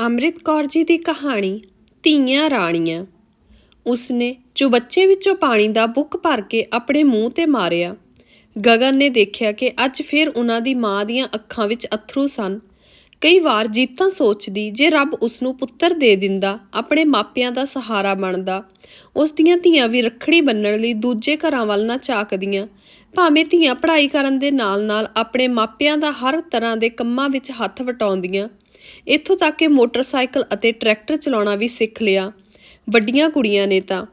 ਅੰਮ੍ਰਿਤ ਕੌਰ ਜੀ ਦੀ ਕਹਾਣੀ, ਧੀਆਂ ਰਾਣੀਆਂ। ਉਸਨੇ ਚੁਬੱਚੇ ਵਿੱਚੋਂ ਪਾਣੀ ਦਾ ਬੁੱਕ ਭਰ ਕੇ ਆਪਣੇ ਮੂੰਹ ਤੇ ਮਾਰਿਆ, ਗਗਨ ਨੇ ਦੇਖਿਆ ਕਿ ਅੱਜ ਫਿਰ ਉਹਨਾਂ ਦੀ ਮਾਂ ਦੀਆਂ ਅੱਖਾਂ ਵਿੱਚ ਅਥਰੂ ਸਨ। ਕਈ ਵਾਰ ਜੀਤਾਂ ਸੋਚਦੀ, ਜੇ ਰੱਬ ਉਸ ਨੂੰ ਪੁੱਤਰ ਦੇ ਦਿੰਦਾ, ਆਪਣੇ ਮਾਪਿਆਂ ਦਾ ਸਹਾਰਾ ਬਣਦਾ, ਉਸ ਦੀਆਂ ਧੀਆਂ ਵੀ ਰੱਖੜੀ ਬੰਨਣ ਲਈ ਦੂਜੇ ਘਰਾਂ ਵੱਲ ਨਾ ਝਾਕਦੀਆਂ, ਭਾਵੇਂ ਧੀਆਂ ਪੜ੍ਹਾਈ ਕਰਨ ਦੇ ਨਾਲ-ਨਾਲ ਆਪਣੇ ਮਾਪਿਆਂ ਦਾ ਹਰ ਤਰ੍ਹਾਂ ਦੇ ਕੰਮਾਂ ਵਿੱਚ ਹੱਥ ਵਟਾਉਂਦੀਆਂ। ਇੱਥੋਂ ਤੱਕ ਕਿ ਮੋਟਰਸਾਈਕਲ ਅਤੇ ਟਰੈਕਟਰ ਚਲਾਉਣਾ ਵੀ ਸਿੱਖ ਲਿਆ। ਵੱਡੀਆਂ ਕੁੜੀਆਂ ਨੇ ਤਾਂ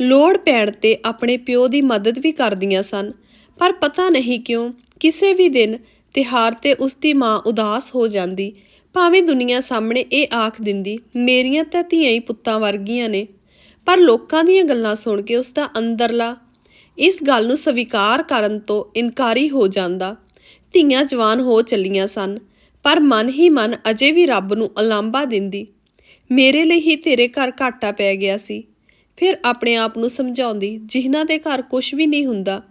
ਲੋੜ ਪੈਣ ਤੇ ਆਪਣੇ ਪਿਓ ਦੀ ਮਦਦ ਵੀ ਕਰਦੀਆਂ ਸਨ। ਪਰ ਪਤਾ ਨਹੀਂ ਕਿਉਂ ਕਿਸੇ ਵੀ ਦਿਨ ਤਿਹਾਰ ਤੇ ਉਸ ਦੀ ਮਾਂ ਉਦਾਸ ਹੋ ਜਾਂਦੀ। ਭਾਵੇਂ ਦੁਨੀਆ ਸਾਹਮਣੇ ਇਹ ਆਖ ਦਿੰਦੀ, ਮੇਰੀਆਂ ਤਾਂ ਧੀਆਂ ਹੀ ਪੁੱਤਾਂ ਵਰਗੀਆਂ ਨੇ। ਪਰ ਲੋਕਾਂ ਦੀਆਂ ਗੱਲਾਂ ਸੁਣ ਕੇ ਉਸ ਦਾ ਅੰਦਰਲਾ ਇਸ ਗੱਲ ਨੂੰ ਸਵੀਕਾਰ ਕਰਨ ਤੋਂ ਇਨਕਾਰੀ ਹੋ ਜਾਂਦਾ। ਧੀਆਂ ਜਵਾਨ ਹੋ ਚੱਲੀਆਂ ਸਨ। ਪਰ ਮਨ ਹੀ ਮਨ ਅਜੇ ਵੀ ਰੱਬ ਨੂੰ ਅਲਾਂਬਾ ਦਿੰਦੀ। ਮੇਰੇ ਲਈ ਹੀ ਤੇਰੇ ਘਰ ਘਾਟਾ ਪੈ ਗਿਆ ਸੀ। ਫਿਰ ਆਪਣੇ ਆਪ ਨੂੰ ਸਮਝਾਉਂਦੀ, ਜਿਨ੍ਹਾਂ ਦੇ ਘਰ ਕੁਝ ਵੀ ਨਹੀਂ ਹੁੰਦਾ,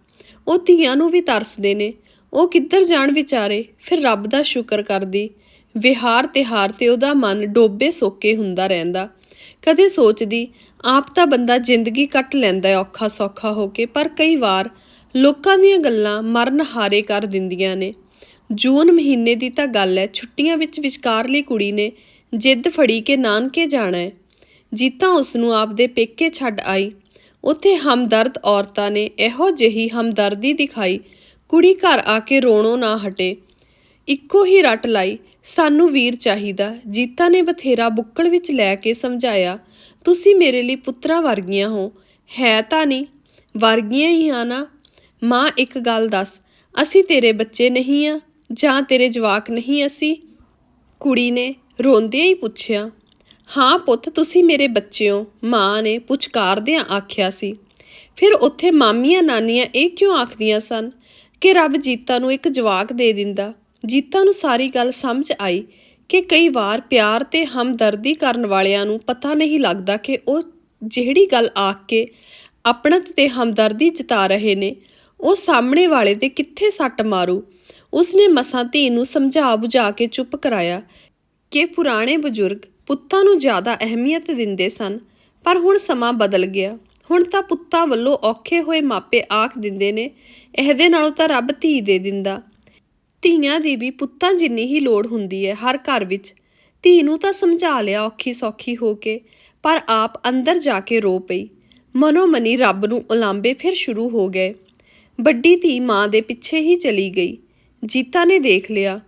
ਉਹ ਧੀਆਂ ਨੂੰ ਵੀ ਤਰਸਦੇ ਨੇ। ਉਹ ਕਿੱਧਰ ਜਾਣ ਵਿਚਾਰੇ? ਫਿਰ ਰੱਬ ਦਾ ਸ਼ੁਕਰ ਕਰਦੀ। ਵਿਹਾਰ ਤਿਹਾਰ ਤੇ ਉਹਦਾ ਮਨ ਡੋਬੇ ਸੋਕੇ ਹੁੰਦਾ ਰਹਿੰਦਾ। ਕਦੇ ਸੋਚਦੀ, ਆਪ ਤਾਂ ਬੰਦਾ ਜ਼ਿੰਦਗੀ ਕੱਟ ਲੈਂਦਾ, ਔਖਾ ਸੌਖਾ ਹੋ ਕੇ, ਪਰ ਕਈ ਵਾਰ ਲੋਕਾਂ ਦੀਆਂ ਗੱਲਾਂ ਮਰਨ ਹਾਰੇ ਕਰ ਦਿੰਦੀਆਂ ਨੇ। ਜੂਨ ਮਹੀਨੇ ਦੀ ਤਾਂ ਗੱਲ ਹੈ ਛੁੱਟੀਆਂ ਵਿੱਚ ਵਿਚਕਾਰਲੀ ਕੁੜੀ ਨੇ ਜਿੱਦ ਫੜੀ ਕੇ ਨਾਨਕੇ ਜਾਣਾ ਹੈ ਜੀਤਾ ਉਸ ਨੂੰ ਆਪਦੇ ਪੇਕੇ ਛੱਡ ਆਈ। ਉੱਥੇ ਹਮਦਰਦ ਔਰਤਾਂ ਨੇ ਇਹੋ ਜਿਹੀ ਹਮਦਰਦੀ ਦਿਖਾਈ, ਕੁੜੀ ਘਰ ਆ ਕੇ ਰੋਣੋਂ ਨਾ ਹਟੇ। ਇੱਕੋ ਹੀ ਰੱਟ ਲਾਈ, ਸਾਨੂੰ ਵੀਰ ਚਾਹੀਦਾ। ਜੀਤਾ ਨੇ ਬਥੇਰਾ ਬੁੱਕਲ ਵਿੱਚ ਲੈ ਕੇ ਸਮਝਾਇਆ, ਤੁਸੀਂ ਮੇਰੇ ਲਈ ਪੁੱਤਰਾ ਵਰਗੀਆਂ ਹੋ, ਹੈ ਤਾਂ ਨਹੀਂ? ਵਰਗੀਆਂ ਹੀ ਆ ਨਾ। ਮਾਂ, ਇੱਕ ਗੱਲ ਦੱਸ, ਅਸੀਂ ਤੇਰੇ ਬੱਚੇ ਨਹੀਂ ਆ। ਜਾਂ ਤੇਰੇ ਜਵਾਕ ਨਹੀਂ ਅਸੀਂ? ਕੁੜੀ ਨੇ ਰੋਂਦਿਆਂ ਹੀ ਪੁੱਛਿਆ, ਹਾਂ ਪੁੱਤ, ਤੁਸੀਂ ਮੇਰੇ ਬੱਚੇ ਮਾਂ ਨੇ ਪੁਚਕਾਰਦਿਆਂ ਆਖਿਆ ਸੀ। ਫਿਰ ਉੱਥੇ ਮਾਮੀਆਂ ਨਾਨੀਆਂ ਇਹ ਕਿਉਂ ਆਖਦੀਆਂ ਸਨ ਕਿ ਰੱਬ ਜੀਤਾ ਨੂੰ ਇੱਕ ਜਵਾਕ ਦੇ ਦਿੰਦਾ? ਜੀਤਾ ਨੂੰ ਸਾਰੀ ਗੱਲ ਸਮਝ ਆਈ ਕਿ ਕਈ ਵਾਰ ਪਿਆਰ ਤੇ ਹਮਦਰਦੀ ਕਰਨ ਵਾਲਿਆਂ ਨੂੰ ਪਤਾ ਨਹੀਂ ਲੱਗਦਾ ਕਿ ਉਹ ਜਿਹੜੀ ਗੱਲ ਆਖ ਕੇ ਆਪਣਤ ਤੇ ਹਮਦਰਦੀ ਜਤਾ ਰਹੇ ਨੇ, ਉਹ ਸਾਹਮਣੇ ਵਾਲੇ ਤੇ ਕਿੱਥੇ ਸੱਟ ਮਾਰੂ? ਉਸਨੇ ਮਸਾਂ ਧੀ ਨੂੰ ਸਮਝਾ ਬੁਝਾ ਕੇ ਚੁੱਪ ਕਰਾਇਆ ਕਿ ਪੁਰਾਣੇ ਬਜ਼ੁਰਗ ਪੁੱਤਾਂ ਨੂੰ ਜ਼ਿਆਦਾ ਅਹਿਮੀਅਤ ਦਿੰਦੇ ਸਨ, ਪਰ ਹੁਣ ਸਮਾਂ ਬਦਲ ਗਿਆ। ਹੁਣ ਤਾਂ ਪੁੱਤਾਂ ਵੱਲੋਂ ਔਖੇ ਹੋਏ ਮਾਪੇ ਆਖ ਦਿੰਦੇ ਨੇ, ਇਹਦੇ ਨਾਲੋਂ ਤਾਂ ਰੱਬ ਧੀ ਦੇ ਦਿੰਦਾ। ਧੀਆਂ ਦੀ ਵੀ ਪੁੱਤਾਂ ਜਿੰਨੀ ਹੀ ਲੋੜ ਹੁੰਦੀ ਹੈ ਹਰ ਘਰ ਵਿੱਚ, ਧੀ ਨੂੰ ਤਾਂ ਸਮਝਾ ਲਿਆ ਔਖੀ ਸੌਖੀ ਹੋ ਕੇ, ਪਰ ਆਪ ਅੰਦਰ ਜਾ ਕੇ ਰੋ ਪਈ। ਮਨੋ ਮਨੀ ਰੱਬ ਨੂੰ ਉਲਾਂਬੇ ਫਿਰ ਸ਼ੁਰੂ ਹੋ ਗਏ। ਵੱਡੀ ਧੀ ਮਾਂ ਦੇ ਪਿੱਛੇ ਹੀ ਚਲੀ ਗਈ। ਜੀਤਾ ਨੇ ਦੇਖ ਲਿਆ।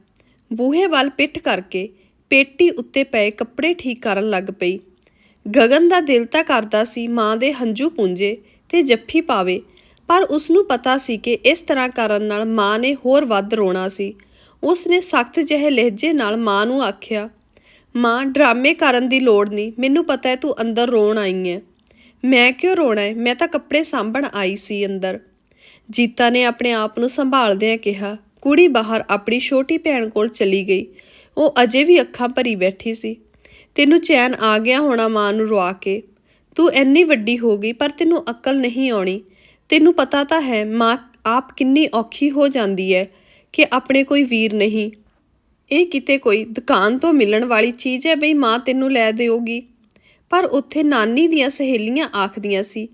ਬੂਹੇ ਵੱਲ ਪਿੱਠ ਕਰਕੇ ਪੇਟੀ ਉੱਤੇ ਪਏ ਕੱਪੜੇ ਠੀਕ ਕਰਨ ਲੱਗ ਪਈ। ਗਗਨ ਦਾ ਦਿਲ ਤਾਂ ਕਰਦਾ ਸੀ ਮਾਂ ਦੇ ਹੰਝੂ ਪੂੰਝੇ ਤੇ ਜੱਫੀ ਪਾਵੇ, ਪਰ ਉਸ ਨੂੰ ਪਤਾ ਸੀ ਕਿ ਇਸ ਤਰ੍ਹਾਂ ਕਰਨ ਨਾਲ ਮਾਂ ਨੇ ਹੋਰ ਵੱਧ ਰੋਣਾ ਸੀ। ਉਸ ਨੇ ਸਖਤ ਜਿਹੇ ਲਹਿਜੇ ਨਾਲ ਮਾਂ ਨੂੰ ਆਖਿਆ, ਮਾਂ, ਡਰਾਮੇ ਕਰਨ ਦੀ ਲੋੜ ਨਹੀਂ, ਮੈਨੂੰ ਪਤਾ ਹੈ ਤੂੰ ਅੰਦਰ ਰੋਣ ਆਈ ਹੈ। ਮੈਂ ਕਿਉਂ ਰੋਣਾ ਹੈ? ਮੈਂ ਤਾਂ ਕੱਪੜੇ ਸਾਂਭਣ ਆਈ ਸੀ ਅੰਦਰ। ਜੀਤਾ ਨੇ ਆਪਣੇ ਆਪ ਨੂੰ ਸੰਭਾਲਦਿਆਂ ਕਿਹਾ ਕੁੜੀ ਬਾਹਰ ਆਪਣੀ ਛੋਟੀ ਭੈਣ ਕੋਲ ਚਲੀ ਗਈ। ਉਹ ਅਜੇ ਵੀ ਅੱਖਾਂ ਭਰੀ ਬੈਠੀ ਸੀ। ਤੈਨੂੰ ਚੈਨ ਆ ਗਿਆ ਹੋਣਾ ਮਾਂ ਨੂੰ ਰਵਾ ਕੇ। ਤੂੰ ਇੰਨੀ ਵੱਡੀ ਹੋ ਗਈ, ਪਰ ਤੈਨੂੰ ਅਕਲ ਨਹੀਂ ਆਉਣੀ। ਤੈਨੂੰ ਪਤਾ ਤਾਂ ਹੈ, ਮਾਂ ਆਪ ਕਿੰਨੀ ਔਖੀ ਹੋ ਜਾਂਦੀ ਹੈ ਕਿ ਆਪਣੇ ਕੋਈ ਵੀਰ ਨਹੀਂ। ਇਹ ਕਿਤੇ ਕੋਈ ਦੁਕਾਨ ਤੋਂ ਮਿਲਣ ਵਾਲੀ ਚੀਜ਼ ਹੈ ਬਈ ਮਾਂ ਤੈਨੂੰ ਲੈ ਦੇਊਗੀ। ਪਰ ਉੱਥੇ ਨਾਨੀ ਦੀਆਂ ਸਹੇਲੀਆਂ ਆਖਦੀਆਂ ਸੀ,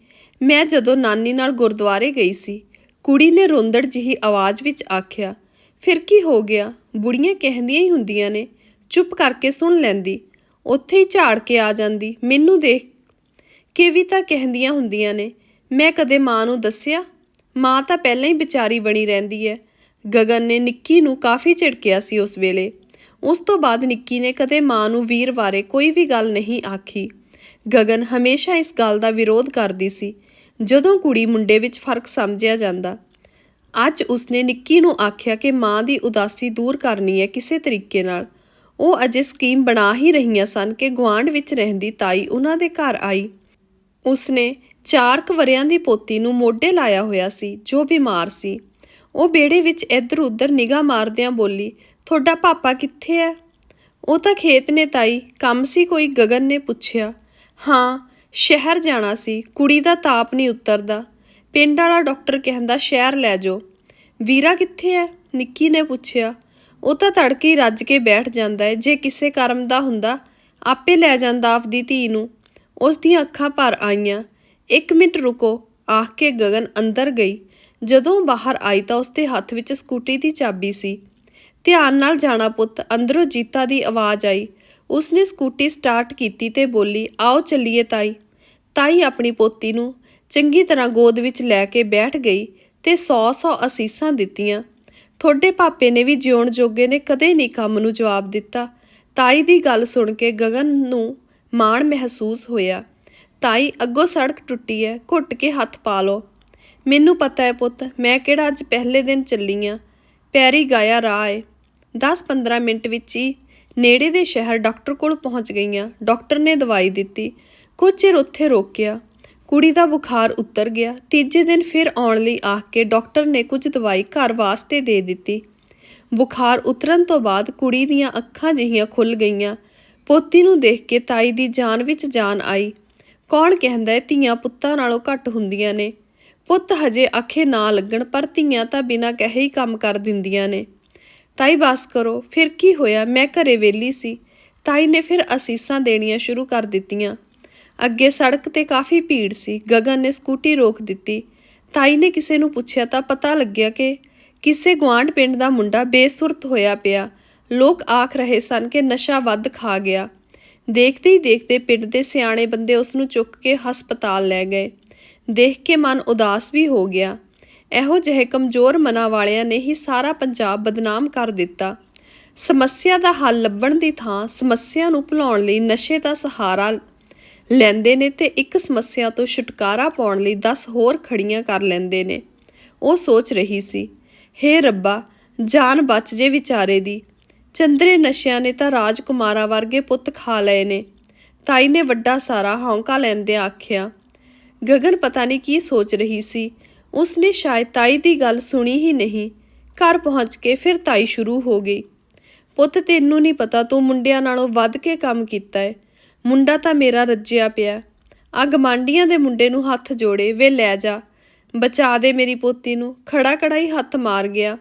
ਮੈਂ ਜਦੋਂ ਨਾਨੀ ਨਾਲ ਗੁਰਦੁਆਰੇ ਗਈ ਸੀ ਕੁੜੀ ਨੇ ਰੋਂਦੜ ਜਿਹੀ ਆਵਾਜ਼ ਵਿੱਚ ਆਖਿਆ, ਫਿਰ ਕੀ ਹੋ ਗਿਆ? ਬੁੜੀਆਂ ਕਹਿੰਦੀਆਂ ਹੀ ਹੁੰਦੀਆਂ ਨੇ। ਚੁੱਪ ਕਰਕੇ ਸੁਣ ਲੈਂਦੀ। ਉੱਥੇ ਹੀ ਝਾੜ ਕੇ ਆ ਜਾਂਦੀ। ਮੈਨੂੰ ਦੇਖ ਕੇ ਵੀ ਤਾਂ ਕਹਿੰਦੀਆਂ ਹੁੰਦੀਆਂ ਨੇ। ਮੈਂ ਕਦੇ ਮਾਂ ਨੂੰ ਦੱਸਿਆ? ਮਾਂ ਤਾਂ ਪਹਿਲਾਂ ਹੀ ਵਿਚਾਰੀ ਬਣੀ ਰਹਿੰਦੀ ਹੈ ਗਗਨ ਨੇ ਨਿੱਕੀ ਨੂੰ ਕਾਫੀ ਝਿੜਕਿਆ ਸੀ ਉਸ ਵੇਲੇ। ਉਸ ਤੋਂ ਬਾਅਦ ਨਿੱਕੀ ਨੇ ਕਦੇ ਮਾਂ ਨੂੰ ਵੀਰ ਬਾਰੇ ਕੋਈ ਵੀ ਗੱਲ ਨਹੀਂ ਆਖੀ। ਗਗਨ ਹਮੇਸ਼ਾ ਇਸ ਗੱਲ ਦਾ ਵਿਰੋਧ ਕਰਦੀ ਸੀ। ਜਦੋਂ ਕੁੜੀ ਮੁੰਡੇ ਵਿੱਚ ਫ਼ਰਕ ਸਮਝਿਆ ਜਾਂਦਾ। ਅੱਜ ਉਸਨੇ ਨਿੱਕੀ ਨੂੰ ਆਖਿਆ ਕਿ ਮਾਂ ਦੀ ਉਦਾਸੀ ਦੂਰ ਕਰਨੀ ਹੈ ਕਿਸੇ ਤਰੀਕੇ ਨਾਲ। ਉਹ ਅਜੇ ਸਕੀਮ ਬਣਾ ਹੀ ਰਹੀਆਂ ਸਨ ਕਿ ਗੁਆਂਢ ਵਿੱਚ ਰਹਿੰਦੀ ਤਾਈ ਉਹਨਾਂ ਦੇ ਘਰ ਆਈ। ਉਸਨੇ ਚਾਰ ਕੁ ਵਰਿਆਂ ਦੀ ਪੋਤੀ ਨੂੰ ਮੋਢੇ ਲਾਇਆ ਹੋਇਆ ਸੀ, ਜੋ ਬਿਮਾਰ ਸੀ। ਉਹ ਬੇੜੇ ਵਿੱਚ ਇੱਧਰ ਉੱਧਰ ਨਿਗਾਹ ਮਾਰਦਿਆਂ ਬੋਲੀ, ਤੁਹਾਡਾ ਪਾਪਾ ਕਿੱਥੇ ਹੈ? ਉਹ ਤਾਂ ਖੇਤ ਨੇ ਤਾਈ, ਕੰਮ ਸੀ ਕੋਈ, ਗਗਨ ਨੇ ਪੁੱਛਿਆ। ਹਾਂ ਸ਼ਹਿਰ ਜਾਣਾ ਸੀ, ਕੁੜੀ ਦਾ ਤਾਪ ਨਹੀਂ ਉਤਰਦਾ। ਪਿੰਡ ਵਾਲਾ ਡਾਕਟਰ ਕਹਿੰਦਾ, ਸ਼ਹਿਰ ਲੈ ਜਾਓ। ਵੀਰਾ ਕਿੱਥੇ ਹੈ ਨਿੱਕੀ ਨੇ ਪੁੱਛਿਆ। ਉਹ ਤਾਂ ਤੜਕੇ ਹੀ ਰੱਜ ਕੇ ਬੈਠ ਜਾਂਦਾ ਹੈ ਜੇ ਕਿਸੇ ਕਰਮ ਦਾ ਹੁੰਦਾ, ਆਪੇ ਲੈ ਜਾਂਦਾ ਆਪਦੀ ਧੀ ਨੂੰ। ਉਸ ਦੀਆਂ ਅੱਖਾਂ ਭਰ ਆਈਆਂ। ਇੱਕ ਮਿੰਟ ਰੁਕੋ, ਆਖ ਕੇ ਗਗਨ ਅੰਦਰ ਗਈ। ਜਦੋਂ ਬਾਹਰ ਆਈ ਤਾਂ ਉਸਦੇ ਹੱਥ ਵਿੱਚ ਸਕੂਟੀ ਦੀ ਚਾਬੀ ਸੀ। ਧਿਆਨ ਨਾਲ ਜਾਣਾ ਪੁੱਤ, ਅੰਦਰੋਂ ਜੀਤਾ ਦੀ ਆਵਾਜ਼ ਆਈ। ਉਸਨੇ ਸਕੂਟੀ ਸਟਾਰਟ ਕੀਤੀ ਤੇ ਬੋਲੀ, ਆਓ ਚੱਲੀਏ ਤਾਈ। ਤਾਈ ਆਪਣੀ ਪੋਤੀ ਨੂੰ ਚੰਗੀ ਤਰ੍ਹਾਂ ਗੋਦ ਵਿੱਚ ਲੈ ਕੇ ਬੈਠ ਗਈ ਤੇ ਸੌ ਸੌ ਅਸੀਸਾਂ ਦਿੱਤੀਆਂ। ਤੁਹਾਡੇ ਪਾਪੇ ਨੇ ਵੀ ਜਿਉਣ ਜੋਗੇ ਨੇ ਕਦੇ ਨਹੀਂ ਕੰਮ ਨੂੰ ਜਵਾਬ ਦਿੱਤਾ। ਤਾਈ ਦੀ ਗੱਲ ਸੁਣ ਕੇ ਗਗਨ ਨੂੰ ਮਾਣ ਮਹਿਸੂਸ ਹੋਇਆ। ਤਾਈ, ਅੱਗੋਂ ਸੜਕ ਟੁੱਟੀ ਹੈ ਘੁੱਟ ਕੇ ਹੱਥ ਪਾ ਲਓ। ਮੈਨੂੰ ਪਤਾ ਹੈ ਪੁੱਤ, ਮੈਂ ਕਿਹੜਾ ਅੱਜ ਪਹਿਲੇ ਦਿਨ ਚੱਲੀ ਆਂ। ਪੈਰੀ ਗਾਇਆ ਰਾਹ ਏ। 10-15 ਮਿੰਟ ਵਿੱਚ ਹੀ ਨੇੜੇ ਦੇ ਸ਼ਹਿਰ ਡਾਕਟਰ ਕੋਲ ਪਹੁੰਚ ਗਈਆਂ। ਡਾਕਟਰ ਨੇ ਦਵਾਈ ਦਿੱਤੀ। ਕੁਝ ਚਿਰ ਉੱਥੇ ਰੋਕਿਆ। ਕੁੜੀ ਦਾ ਬੁਖਾਰ ਉਤਰ ਗਿਆ। ਤੀਜੇ ਦਿਨ ਫਿਰ ਆਉਣ ਲਈ ਆਖ ਕੇ ਡਾਕਟਰ ਨੇ ਕੁਝ ਦਵਾਈ ਘਰ ਵਾਸਤੇ ਦੇ ਦਿੱਤੀ। ਬੁਖਾਰ ਉਤਰਨ ਤੋਂ ਬਾਅਦ ਕੁੜੀ ਦੀਆਂ ਅੱਖਾਂ ਜਿਹੀਆਂ ਖੁੱਲ ਗਈਆਂ। ਪੋਤੀ ਨੂੰ ਦੇਖ ਕੇ ਤਾਈ ਦੀ ਜਾਨ ਵਿੱਚ ਜਾਨ ਆਈ। ਕੌਣ ਕਹਿੰਦਾ ਹੈ ਧੀਆਂ ਪੁੱਤਾਂ ਨਾਲੋਂ ਘੱਟ ਹੁੰਦੀਆਂ ਨੇ? ਪੁੱਤ ਹਜੇ ਅੱਖੇ ਨਾ ਲੱਗਣ, ਪਰ ਧੀਆਂ ਤਾਂ ਬਿਨਾਂ ਕਹੇ ਹੀ ਕੰਮ ਕਰ ਦਿੰਦੀਆਂ ਨੇ। ਤਾਈ ਬਸ ਕਰੋ, ਫਿਰ ਕੀ ਹੋਇਆ? ਮੈਂ ਘਰੇ ਵੇਲੀ ਸੀ। ਤਾਈ ਨੇ ਫਿਰ ਅਸੀਸਾਂ ਦੇਣੀਆਂ ਸ਼ੁਰੂ ਕਰ ਦਿੱਤੀਆਂ। ਅੱਗੇ ਸੜਕ ਤੇ ਕਾਫੀ ਭੀੜ ਸੀ। ਗਗਨ ਨੇ ਸਕੂਟੀ ਰੋਕ ਦਿੱਤੀ। ਤਾਈ ਨੇ ਕਿਸੇ ਨੂੰ ਪੁੱਛਿਆ ਤਾਂ ਪਤਾ ਲੱਗਿਆ ਕਿ ਕਿਸੇ ਗੁਆਂਢ ਪਿੰਡ ਦਾ ਮੁੰਡਾ ਬੇਸੁਰਤ ਹੋਇਆ ਪਿਆ। ਲੋਕ ਆਖ ਰਹੇ ਸਨ ਕਿ ਨਸ਼ਾ ਵੱਧ ਖਾ ਗਿਆ। ਦੇਖਦੇ ਹੀ ਦੇਖਦੇ ਪਿੰਡ ਦੇ ਸਿਆਣੇ ਬੰਦੇ ਉਸ ਨੂੰ ਚੁੱਕ ਕੇ ਹਸਪਤਾਲ ਲੈ ਗਏ। ਦੇਖ ਕੇ ਮਨ ਉਦਾਸ ਵੀ ਹੋ ਗਿਆ। ਇਹੋ ਜਿਹੇ ਕਮਜ਼ੋਰ ਮਨਾਂ ਵਾਲਿਆਂ ਨੇ ਹੀ ਸਾਰਾ ਪੰਜਾਬ ਬਦਨਾਮ ਕਰ ਦਿੱਤਾ। ਸਮੱਸਿਆ ਦਾ ਹੱਲ ਲੱਭਣ ਦੀ ਥਾਂ ਸਮੱਸਿਆ ਨੂੰ ਭੁਲਾਉਣ ਲਈ ਨਸ਼ੇ ਦਾ ਸਹਾਰਾ ਲੈਂਦੇ ਨੇ ਤੇ ਇੱਕ ਸਮੱਸਿਆ ਤੋਂ ਛੁਟਕਾਰਾ ਪਾਉਣ ਲਈ 10 ਹੋਰ ਖੜੀਆਂ ਕਰ ਲੈਂਦੇ ਨੇ। ਉਹ ਸੋਚ ਰਹੀ ਸੀ, ਹੇ ਰੱਬਾ, ਜਾਨ ਬਚ ਜੇ ਵਿਚਾਰੇ ਦੀ। ਚੰਦਰੇ ਨਸ਼ਿਆਂ ਨੇ ਤਾਂ ਰਾਜਕੁਮਾਰਾਂ ਵਰਗੇ ਪੁੱਤ ਖਾ ਲਏ ਨੇ। ਤਾਈ ਨੇ ਵੱਡਾ ਸਾਰਾ ਹੌਂਕਾ ਲੈਂਦੇ ਆਖਿਆ, ਗਗਨ ਪਤਾ ਨਹੀਂ ਕੀ ਸੋਚ ਰਹੀ ਸੀ। ਉਸਨੇ ਸ਼ਾਇਦ ਤਾਈ ਦੀ ਗੱਲ ਸੁਣੀ ਹੀ ਨਹੀਂ। ਘਰ ਪਹੁੰਚ ਕੇ ਫਿਰ ਤਾਈ ਸ਼ੁਰੂ ਹੋ ਗਈ। ਪੁੱਤ ਤੈਨੂੰ ਨਹੀਂ ਪਤਾ ਤੂੰ ਮੁੰਡਿਆਂ ਨਾਲੋਂ ਵੱਧ ਕੇ ਕੰਮ ਕੀਤਾ ਹੈ ਮੁੰਡਾ ਤਾਂ ਮੇਰਾ ਰੱਜਿਆ ਪਿਆ। ਆ ਗਮਾਂਡੀਆਂ ਦੇ ਮੁੰਡੇ ਨੂੰ ਹੱਥ ਜੋੜੇ, ਵੇ ਲੈ ਜਾ। ਬਚਾ ਦੇ ਮੇਰੀ ਪੋਤੀ ਨੂੰ। ਖੜਾ ਖੜਾ ਹੀ ਹੱਥ ਮਾਰ ਗਿਆ।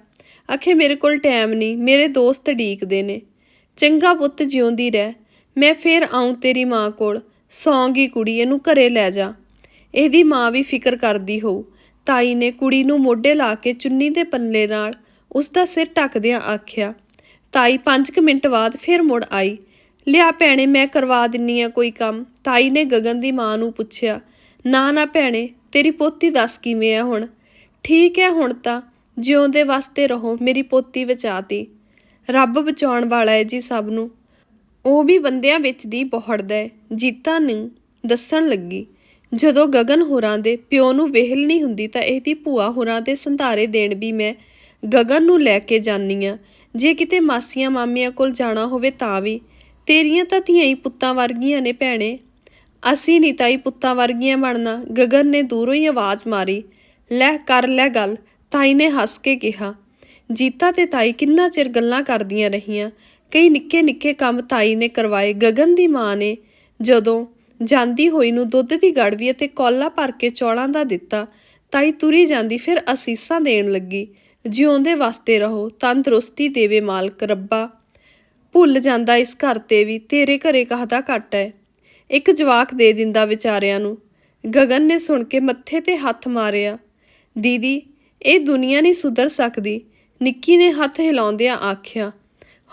ਆਖੇ ਮੇਰੇ ਕੋਲ ਟਾਈਮ ਨਹੀਂ, ਮੇਰੇ ਦੋਸਤ ਢੀਕਦੇ ਨੇ। ਚੰਗਾ ਪੁੱਤ ਜਿਉਂਦੀ ਰਹਿ, ਮੈਂ ਫੇਰ ਆਉਂ ਤੇਰੀ ਮਾਂ ਕੋਲ। ਸੌਂਗੀ ਕੁੜੀ, ਇਹਨੂੰ ਘਰੇ ਲੈ ਜਾ। ਇਹਦੀ ਮਾਂ ਵੀ ਫਿਕਰ ਕਰਦੀ ਹੋਊ। ਤਾਈ ਨੇ ਕੁੜੀ ਨੂੰ ਮੋਢੇ ਲਾ ਕੇ ਚੁੰਨੀ ਦੇ ਪੱਲੇ ਨਾਲ ਉਸ ਦਾ ਸਿਰ ਢੱਕਦਿਆਂ ਆਖਿਆ, ਤਾਈ 5 ਮਿੰਟ ਬਾਅਦ ਫਿਰ ਮੁੜ ਆਈ। ਲਿਆ ਭੈਣੇ, ਮੈਂ ਕਰਵਾ ਦਿੰਨੀ ਆ ਕੋਈ ਕੰਮ। ਤਾਈ ਨੇ ਗਗਨ ਦੀ ਮਾਂ ਨੂੰ ਪੁੱਛਿਆ, ਨਾ ਨਾ ਭੈਣੇ, ਤੇਰੀ ਪੋਤੀ ਦੱਸ ਕਿਵੇਂ ਆ ਹੁਣ? ਠੀਕ ਹੈ ਹੁਣ ਤਾਂ, ਜਿਉਂਦੇ ਵਾਸਤੇ ਰਹੋ, ਮੇਰੀ ਪੋਤੀ ਬਚਾਤੀ ਰੱਬ ਬਚਾਉਣ ਵਾਲਾ ਹੈ ਜੀ ਸਭ ਨੂੰ। ਉਹ ਵੀ ਬੰਦਿਆਂ ਵਿੱਚ ਦੀ ਪਹੁੜਦਾ ਹੈ ਜੀਤਾ ਨੂੰ ਦੱਸਣ ਲੱਗੀ, ਜਦੋਂ ਗਗਨ ਹੋਰਾਂ ਦੇ ਪਿਓ ਨੂੰ ਵੇਹਲ ਨਹੀਂ ਹੁੰਦੀ ਤਾਂ ਇਹਦੀ ਭੂਆ ਹੋਰਾਂ ਦੇ ਸੰਧਾਰੇ ਦੇਣ ਵੀ ਮੈਂ ਗਗਨ ਨੂੰ ਲੈ ਕੇ ਜਾਨੀ ਆ। ਜੇ ਕਿਤੇ ਮਾਸੀਆਂ ਮਾਮੀਆਂ ਕੋਲ ਜਾਣਾ ਹੋਵੇ ਤਾਂ ਵੀ। ਤੇਰੀਆਂ ਤਾਂ ਧੀਆਂ ਹੀ ਪੁੱਤਾਂ ਵਰਗੀਆਂ ਨੇ ਭੈਣੇ। ਅਸੀਂ ਨਹੀਂ ਤਾਈ ਪੁੱਤਾਂ ਵਰਗੀਆਂ ਬਣਨਾ। ਗਗਨ ਨੇ ਦੂਰੋਂ ਹੀ ਆਵਾਜ਼ ਮਾਰੀ। ਲੈ ਕਰ ਲੈ ਗੱਲ, ਤਾਈ ਨੇ ਹੱਸ ਕੇ ਕਿਹਾ। ਜੀਤਾ ਤੇ ਤਾਈ ਕਿੰਨਾ ਚਿਰ ਗੱਲਾਂ ਕਰਦੀਆਂ ਰਹੀਆਂ। ਕਈ ਨਿੱਕੇ ਨਿੱਕੇ ਕੰਮ ਤਾਈ ਨੇ ਕਰਵਾਏ, ਗਗਨ ਦੀ ਮਾਂ ਨੇ। ਜਦੋਂ ਜਾਂਦੀ ਹੋਈ ਨੂੰ ਦੁੱਧ ਦੀ ਗੜਵੀ ਅਤੇ ਕੌਲਾ ਭਰ ਕੇ ਚੌਲਾਂ ਦਾ ਦਿੱਤਾ, ਤਾਈ ਤੁਰੀ ਜਾਂਦੀ, ਫਿਰ ਅਸੀਸਾਂ ਦੇਣ ਲੱਗੀ। ਜਿਉਂਦੇ ਵਾਸਤੇ ਰਹੋ, ਤੰਦਰੁਸਤੀ ਦੇਵੇ ਮਾਲਕ ਰੱਬਾ। ਭੁੱਲ ਜਾਂਦਾ ਇਸ ਘਰ ਤੇ ਵੀ ਤੇਰੇ ਘਰੇ ਕਾਹਦਾ ਘੱਟ ਹੈ ਇੱਕ ਜਵਾਕ ਦੇ ਦਿੰਦਾ ਵਿਚਾਰਿਆਂ ਨੂੰ। ਗਗਨ ਨੇ ਸੁਣ ਕੇ ਮੱਥੇ ਤੇ ਹੱਥ ਮਾਰਿਆ। ਦੀਦੀ, ਇਹ ਦੁਨੀਆ ਨਹੀਂ ਸੁਧਰ ਸਕਦੀ। ਨਿੱਕੀ ਨੇ ਹੱਥ ਹਿਲਾਉਂਦਿਆਂ ਆਖਿਆ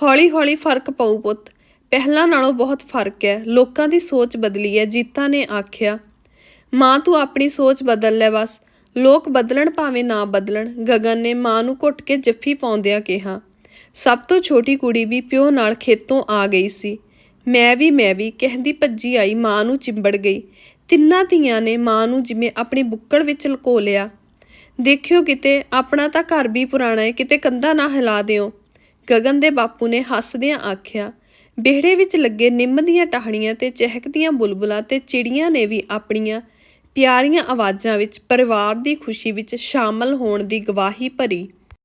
ਹੌਲੀ ਹੌਲੀ ਫ਼ਰਕ ਪਊ ਪੁੱਤ। ਪਹਿਲਾਂ ਨਾਲੋਂ ਬਹੁਤ ਫ਼ਰਕ ਹੈ ਲੋਕਾਂ ਦੀ ਸੋਚ ਬਦਲੀ ਹੈ ਜੀਤਾ ਨੇ ਆਖਿਆ। ਮਾਂ, ਤੂੰ ਆਪਣੀ ਸੋਚ ਬਦਲ ਲੈ ਬਸ। ਲੋਕ ਬਦਲਣ ਭਾਵੇਂ ਨਾ ਬਦਲਣ, ਗਗਨ ਨੇ ਮਾਂ ਨੂੰ ਘੁੱਟ ਕੇ ਜੱਫੀ ਪਾਉਂਦਿਆਂ ਕਿਹਾ। ਸਭ ਤੋਂ ਛੋਟੀ ਕੁੜੀ ਵੀ ਪਿਓ ਨਾਲ ਖੇਤੋਂ ਆ ਗਈ ਸੀ। ਮੈਂ ਵੀ ਮੈਂ ਵੀ ਕਹਿੰਦੀ ਭੱਜੀ ਆਈ, ਮਾਂ ਨੂੰ ਚਿੰਬੜ ਗਈ। ਤਿੰਨਾਂ ਧੀਆਂ ਨੇ ਮਾਂ ਨੂੰ ਜਿਵੇਂ ਆਪਣੀ ਬੁੱਕੜ ਵਿੱਚ ਲਕੋ ਲਿਆ। ਦੇਖਿਓ ਕਿਤੇ, ਆਪਣਾ ਤਾਂ ਘਰ ਵੀ ਪੁਰਾਣਾ ਹੈ ਕਿਤੇ ਕੰਧਾ ਨਾ ਹਿਲਾ ਦਿਓ। ਗਗਨ ਦੇ ਬਾਪੂ ਨੇ ਹੱਸਦਿਆਂ ਆਖਿਆ, ਵਿਹੜੇ ਵਿੱਚ ਲੱਗੇ ਨਿੰਮ ਦੀਆਂ ਟਾਹਣੀਆਂ ਤੇ ਚਹਿਕਦੀਆਂ ਬੁਲਬੁਲਾਂ ਤੇ ਚਿੜੀਆਂ ਨੇ ਵੀ ਆਪਣੀਆਂ ਪਿਆਰੀਆਂ ਆਵਾਜ਼ਾਂ ਵਿੱਚ ਪਰਿਵਾਰ ਦੀ ਖੁਸ਼ੀ ਵਿੱਚ ਸ਼ਾਮਲ ਹੋਣ ਦੀ ਗਵਾਹੀ ਭਰੀ।